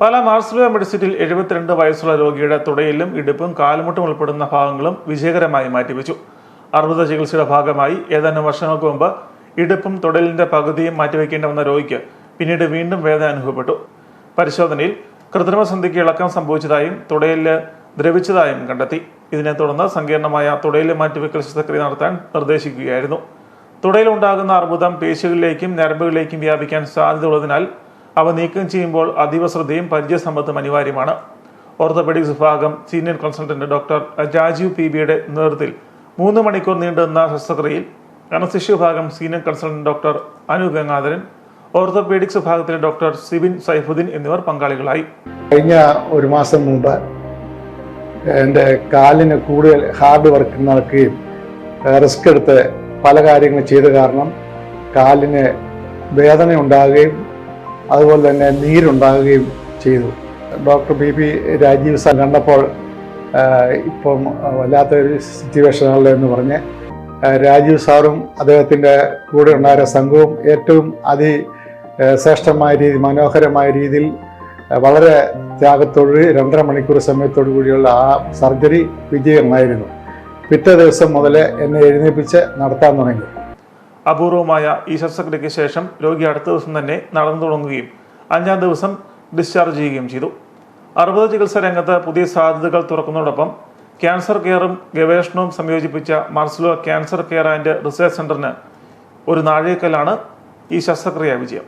പല മാർസ്ലോ മെഡിസിറ്റിൽ എഴുപത്തിരണ്ട് വയസ്സുള്ള രോഗിയുടെ തുടയിലും ഇടുപ്പും കാലുമുട്ടും ഉൾപ്പെടുന്ന ഭാഗങ്ങളും വിജയകരമായി മാറ്റിവെച്ചു. അർബുദ ചികിത്സയുടെ ഭാഗമായി ഏതാനും വർഷങ്ങൾക്ക് മുമ്പ് ഇടുപ്പും തുടലിന്റെ പകുതിയും മാറ്റിവെക്കേണ്ടി വന്ന രോഗിക്ക് പിന്നീട് വീണ്ടും വേദന അനുഭവപ്പെട്ടു. പരിശോധനയിൽ കൃത്രിമസന്ധിക്ക് ഇളക്കം സംഭവിച്ചതായും തുടയിൽ ദ്രവിച്ചതായും കണ്ടെത്തി. ഇതിനെ തുടർന്ന് സങ്കീർണമായ തുടയിൽ മാറ്റിവെക്കൽ ശസ്ത്രക്രിയ നടത്താൻ നിർദ്ദേശിക്കുകയായിരുന്നു. തുടയിലുണ്ടാകുന്ന അർബുദം പേശികളിലേക്കും ഞരമ്പുകളിലേക്കും വ്യാപിക്കാൻ സാധ്യതയുള്ളതിനാൽ അവ നീക്കം ചെയ്യുമ്പോൾ അതീവ ശ്രദ്ധയും പരിചയസമ്പത്തും അനിവാര്യമാണ്. ഓർത്തോപെഡിക്സ് വിഭാഗം senior consultant doctor Rajeev P ബിയുടെ നേതൃത്വത്തിൽ മൂന്ന് മണിക്കൂർ നീണ്ടുനിന്ന ശസ്ത്രക്രിയയിൽ അനസ്തിഷ്യ വിഭാഗം senior consultant doctor Anu Gangadharan orthopaedics വിഭാഗത്തിലെ ഡോക്ടർ സിബിൻ സൈഫുദ്ദീൻ എന്നിവർ പങ്കാളികളായി. കഴിഞ്ഞ ഒരു മാസം മുമ്പ് എന്റെ കാലിന് കൂടുതൽ ഹാർഡ് വർക്ക് നടക്കുകയും റിസ്ക് എടുത്ത് പല കാര്യങ്ങൾ ചെയ്ത കാരണം കാലിന് വേദന ഉണ്ടാകുകയും അതുപോലെ തന്നെ നീരുണ്ടാകുകയും ചെയ്തു. Doctor B P Rajeev sir കണ്ടപ്പോൾ ഇപ്പം വല്ലാത്തൊരു സിറ്റുവേഷനാണല്ലോ എന്ന് പറഞ്ഞ് രാജീവ് സാറും അദ്ദേഹത്തിന്റെ കൂടെ ഉണ്ടായ സംഘവും ഏറ്റവും അതി ശ്രേഷ്ഠമായ രീതി മനോഹരമായ രീതിയിൽ വളരെ ത്യാഗത്തോട് രണ്ടര മണിക്കൂർ സമയത്തോടു കൂടിയുള്ള ആ സർജറി വിജയമായിരുന്നു. പിറ്റേ ദിവസം മുതൽ എന്നെ എഴുന്നേൽപ്പിച്ച് നടത്താൻ തുടങ്ങി. അപൂർവമായ ഈ ശസ്ത്രക്രിയയ്ക്ക് ശേഷം രോഗി അടുത്ത ദിവസം തന്നെ നടന്നു തുടങ്ങുകയും അഞ്ചാം ദിവസം ഡിസ്ചാർജ് ചെയ്യുകയും ചെയ്തു. അർബുദ ചികിത്സാ രംഗത്ത് പുതിയ സാധ്യതകൾ തുറക്കുന്നതോടൊപ്പം ക്യാൻസർ കെയറും ഗവേഷണവും സംയോജിപ്പിച്ച Marcelo cancer care and research സെന്ററിന് ഒരു നാഴികക്കല്ലാണ് ഈ ശസ്ത്രക്രിയ വിജയം.